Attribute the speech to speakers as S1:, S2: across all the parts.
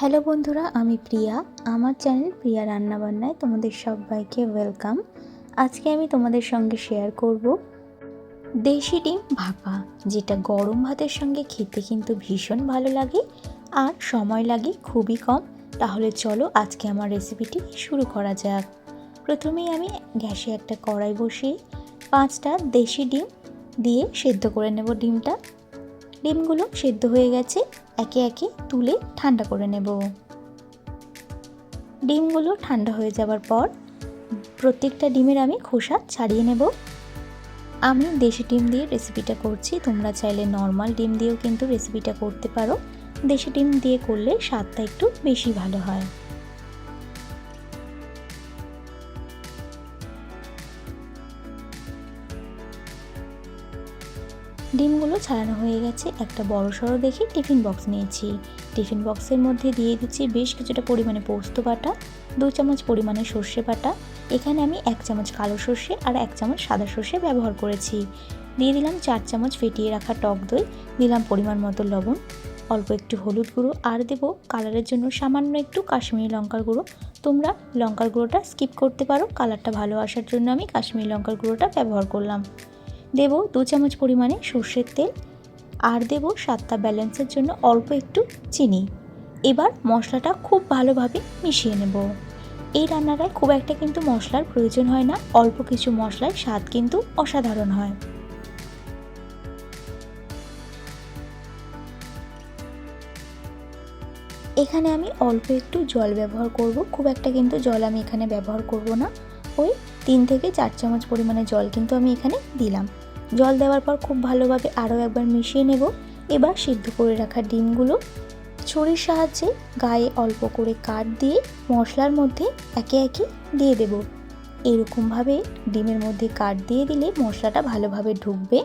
S1: Hello বন্ধুরা, আমি প্রিয়া। আমার চ্যানেল প্রিয়া রান্নাবান্নায় তোমাদের সবাইকে ওয়েলকাম। আজকে আমি তোমাদের সঙ্গে শেয়ার করব দেশি ডিম ভাপা, যেটা গরম ভাতের সঙ্গে খেতে কিন্তু ভীষণ ভালো লাগে আর সময় লাগে খুবই কম। তাহলে চলো আজকে আমার রেসিপিটি শুরু করা যাক। প্রথমেই আমি গ্যাসে একটা কড়াই বসিয়ে পাঁচটা দেশি ডিম দিয়ে সেদ্ধ করে নেব ডিমটা। ডিমগুলো সেদ্ধ হয়ে গেছে। একে একে তুলে ঠান্ডা করে নেব। ডিমগুলো ঠান্ডা হয়ে যাওয়ার পর প্রত্যেকটা ডিমের আমি খোসা ছাড়িয়ে নেব। আমি দেশি ডিম দিয়ে রেসিপিটা করছি, তোমরা চাইলে নর্মাল ডিম দিয়েও কিন্তু রেসিপিটা করতে পারো। দেশি ডিম দিয়ে করলে স্বাদটা একটু বেশি ভালো হয়। ডিমগুলো ছাড়ানো হয়ে গেছে একটা বড় সড়ো দেখে টিফিন বক্স নিয়েছি। টিফিন বক্সের মধ্যে দিয়ে দিচ্ছি বেশ কিছুটা পরিমাণে পোস্ত বাটা, দু চামচ পরিমাণে সর্ষে বাটা, এখানে আমি এক চামচ কালো সর্ষে আর এক চামচ সাদা সর্ষে ব্যবহার করেছি। দিয়ে দিলাম চার চামচ ফেটিয়ে রাখা টক দই, দিলাম পরিমাণ মতো লবণ, অল্প একটু হলুদ গুঁড়ো আর দেবো কালারের জন্য সামান্য একটু কাশ্মীরি লঙ্কার গুঁড়ো। তোমরা লঙ্কার গুঁড়োটা স্কিপ করতে পারো, কালারটা ভালো আসার জন্য আমি কাশ্মীরি লঙ্কার গুঁড়োটা ব্যবহার করলাম। দেব দু চামচ পরিমাণে সর্ষের তেল আর দেব স্বাদটা ব্যালেন্সের জন্য অল্প একটু চিনি। এবার মশলাটা খুব ভালোভাবে মিশিয়ে নেব। এই রান্নাটায় খুব একটা কিন্তু মশলার প্রয়োজন হয় না, অল্প কিছু মশলার স্বাদ কিন্তু অসাধারণ হয়। এখানে আমি অল্প একটু জল ব্যবহার করব, খুব একটা কিন্তু জল আমি এখানে ব্যবহার করব না। ওই তিন থেকে চার চামচ পরিমাণে জল কিন্তু আমি এখানে দিলাম। জল দেওয়ার পর খুব ভালোভাবে আরও একবার মিশিয়ে নেব। এবার সিদ্ধ করে রাখা ডিমগুলো ছুরির সাহায্যে গায়ে অল্প করে কাঠ দিয়ে মশলার মধ্যে একে একে দিয়ে দেব। এরকমভাবে ডিমের মধ্যে কাঠ দিয়ে দিলে মশলাটা ভালোভাবে ঢুকবে।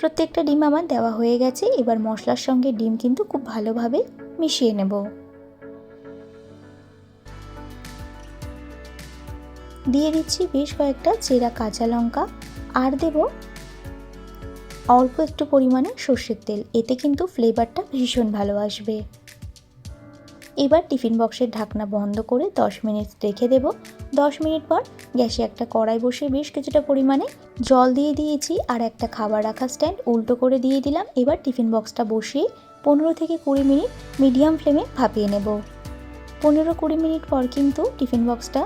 S1: প্রত্যেকটা ডিম আমার দেওয়া হয়ে গেছে। এবার মশলার সঙ্গে ডিম কিন্তু খুব ভালোভাবে মিশিয়ে নেব। দিয়ে দিচ্ছি বেশ কয়েকটা চেরা কাঁচা লঙ্কা। আর দেব অল্প একটু পরিমাণে সর্ষের তেল। এতে কিন্তু ফ্লেভারটা ভীষণ ভালো আসবে। এবার টিফিন বক্সের ঢাকনা বন্ধ করে 10 মিনিট রেখে দেব। 10 মিনিট পর গ্যাসে একটা কড়াই বসে বেশ কিছুটা পরিমাণে জল দিয়ে দিয়েছি আর একটা খাবার রাখা স্ট্যান্ড উল্টো করে দিয়ে দিলাম। এবার টিফিন বক্সটা বসিয়ে পনেরো থেকে কুড়ি মিনিট মিডিয়াম ফ্লেমে ভাপিয়ে নেব। পনেরো কুড়ি মিনিট পর কিন্তু টিফিন বক্সটা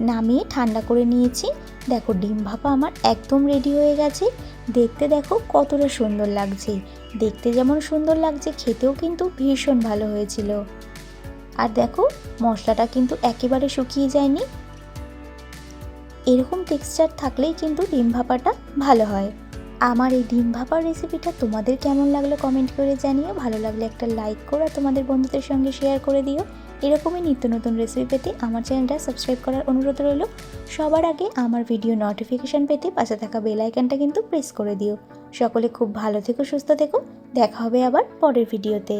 S1: নামিয়ে ঠান্ডা করে নিয়েছি। দেখো ডিম ভাপা আমার একদম রেডি হয়ে গেছে। দেখতে দেখো কতটা সুন্দর লাগছে। দেখতে যেমন সুন্দর লাগছে, খেতেও কিন্তু ভীষণ ভালো হয়েছিল। আর দেখো, মশলাটা কিন্তু একেবারে শুকিয়ে যায়নি। এরকম টেক্সচার থাকলেই কিন্তু ডিম ভাপাটা ভালো হয়। আমার এই ডিম ভাপার রেসিপিটা তোমাদের কেমন লাগল কমেন্ট করে জানিও। ভালো লাগলে একটা লাইক করো আর তোমাদের বন্ধুদের সঙ্গে শেয়ার করে দিও। এরকমই নিত্য নতুন রেসিপি পেতে আমার চ্যানেলটা সাবস্ক্রাইব করার অনুরোধ রইল। সবার আগে আমার ভিডিও নোটিফিকেশান পেতে পাশে থাকা বেল আইকনটা কিন্তু প্রেস করে দিও। সকলে খুব ভালো থেকো, সুস্থ থেকো। দেখা হবে আবার পরের ভিডিওতে